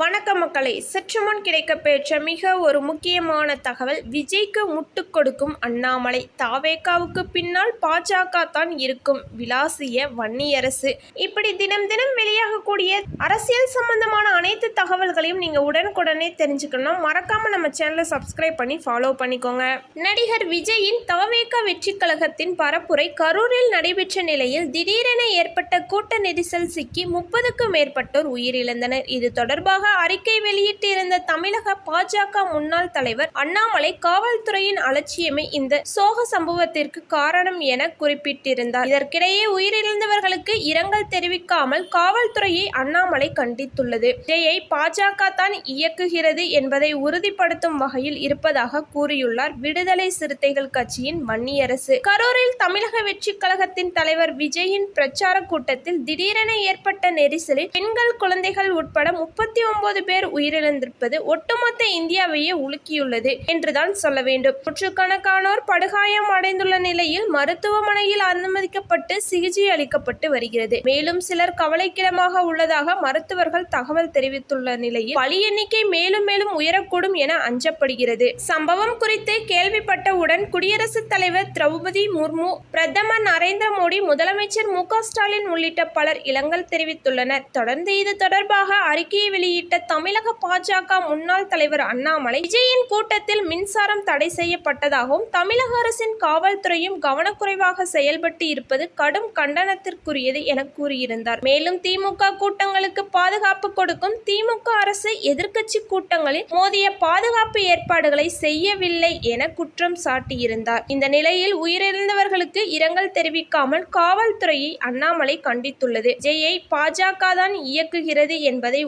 வணக்க மக்களை. சற்று முன் கிடைக்கப்பெற்ற மிக ஒரு முக்கியமான தகவல் விஜய்க்கு முட்டுக் கொடுக்கும் அண்ணாமலை. தாவேகாவுக்கு பின்னால் பாஜக தான் இருக்கும் விலாசிய வன்னியரசு. இப்படி தினம் தினம் வெளியாகக்கூடிய அரசியல் சம்பந்தமான அனைத்து தகவல்களையும் நீங்க உடனுக்குடனே தெரிஞ்சுக்கணும். மறக்காம நம்ம சேனலை சப்ஸ்கிரைப் பண்ணி ஃபாலோ பண்ணிக்கோங்க. நடிகர் விஜயின் தாவேக்கா வெற்றி கழகத்தின் பரப்புரை கரூரில் நடைபெற்ற நிலையில் திடீரென ஏற்பட்ட கூட்ட நெரிசல் சிக்கி முப்பதுக்கும் மேற்பட்டோர் உயிரிழந்தனர். இது தொடர்பாக அறிக்கை வெளியிட்டிருந்த தமிழக பாஜக முன்னாள் தலைவர் அண்ணாமலை காவல்துறையின் அலட்சியமே இந்த சோக சம்பவத்திற்கு காரணம் என குறிப்பிட்டிருந்தார். இதற்கிடையே உயிரிழந்தவர்களுக்கு இரங்கல் தெரிவிக்காமல் காவல்துறையை அண்ணாமலை கண்டித்துள்ளது. இதையை பாஜக தான் இயக்குகிறது என்பதை உறுதிப்படுத்தும் வகையில் இருப்பதாக கூறியுள்ளார் விடுதலை சிறுத்தைகள் கட்சியின் வன்னியரசு. கரூரில் தமிழக வெற்றி கழகத்தின் தலைவர் விஜயின் பிரச்சார கூட்டத்தில் திடீரென ஏற்பட்ட நெரிசலில் பெண்கள் குழந்தைகள் உட்பட முப்பத்தி ஒன்பது பேர் உயிரிழந்திருப்பது ஒட்டுமொத்த இந்தியாவையே உலுக்கியுள்ளது என்றுதான் சொல்ல வேண்டும். நூற்றுக்கணக்கானோர் படுகாயம் அடைந்துள்ள நிலையில் மருத்துவமனையில் அனுமதிக்கப்பட்டு சிகிச்சை அளிக்கப்பட்டு வருகிறது. மேலும் சிலர் கவலைக்கிடமாக உள்ளதாக மருத்துவர்கள் தகவல் தெரிவித்துள்ள நிலையில் பலி எண்ணிக்கை மேலும் மேலும் உயரக்கூடும் என அஞ்சப்படுகிறது. சம்பவம் குறித்து கேள்விப்பட்டவுடன் குடியரசுத் தலைவர் திரௌபதி முர்மு பிரதமர் நரேந்திர மோடி முதலமைச்சர் மு ஸ்டாலின் உள்ளிட்ட பலர் இலங்கல் தெரிவித்துள்ளனர். தொடர்ந்து இது தொடர்பாக அறிக்கையை வெளியிட்ட தமிழக பாஜக முன்னாள் தலைவர் அண்ணாமலை விஜயின் கூட்டத்தில் மின்சாரம் தடை செய்யப்பட்டதாகவும் தமிழக அரசின் காவல்துறையும் கவனக்குறைவாக செயல்பட்டு இருப்பது கடும் கண்டனத்திற்குரியது என கூறியிருந்தார். மேலும் திமுக கூட்டங்களுக்கு பாதுகாப்பு கொடுக்கும் திமுக அரசு எதிர்க்கட்சி கூட்டங்களில் மோதிய பாதுகாப்பு ஏற்பாடுகளை செய்யவில்லை என குற்றம் சாட்டியிருந்தார். இந்த நிலையில் உயிரிழந்தவர்களுக்கு இரங்கல் தெரிவிக்காமல் காவல்துறையை அண்ணாமலை கண்டித்துள்ளது. விஜயை பாஜக தான் இயக்குகிறது என்பதை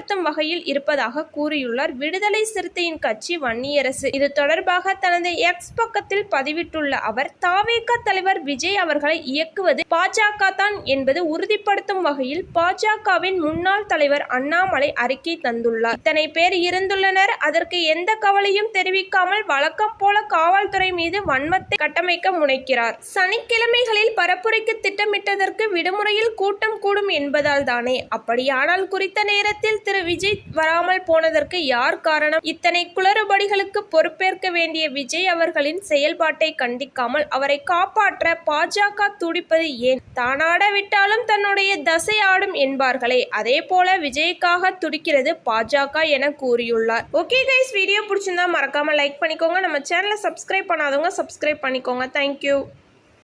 உறுதிப்படுத்தும் வகையில் இருப்பதாக கூறியுள்ளார். விடுதலை சிறுத்தையின் கட்சி வன்னியரசு. இது தொடர்பாக தனது எக்ஸ் பக்கத்தில் பதிவிட்டுள்ள அவர் தாவேக தலைவர் விஜய் அவர்களை இயக்குவது பாஜக தான் என்பது உறுதிப்படுத்தும் வகையில் பாஜகவின் முன்னாள் தலைவர் அண்ணாமலை அறிக்கை தந்துள்ளார். இத்தனை பேர் இருந்துள்ளனர். அதற்கு எந்த கவலையும் தெரிவிக்காமல் வழக்கம் போல காவல்துறை மீது வன்மத்தை கட்டமைக்க முனைக்கிறார். சனிக்கிழமைகளில் பரப்புரைக்கு திட்டமிட்டதற்கு விடுமுறையில் கூட்டம் கூடும் என்பதால் தானே. அப்படியானால் குறித்த நேரத்தில் திரு விஜய் வராமல் போனதற்கு யார் காரணம்? இத்தனை குளறுபடிகளுக்கு பொறுப்பேற்க வேண்டிய விஜய் அவர்களின் செயல்பாட்டை கண்டிக்காமல் அவரை காப்பாற்ற பாஜக துடிப்பது ஏன்? தானாட விட்டாலும் தன்னுடைய தசை ஆடும் என்பார்களே. அதே போல விஜய்க்காக துடிக்கிறது பாஜக என கூறியுள்ளார். ஓகே கைஸ் வீடியோ பிடிச்சிருந்தா மறக்காம லைக் பண்ணிக்கோங்க. நம்ம சேனலை சப்ஸ்கிரைப் பண்ணாதவங்க சப்ஸ்கிரைப் பண்ணிக்கோங்க. தேங்க்யூ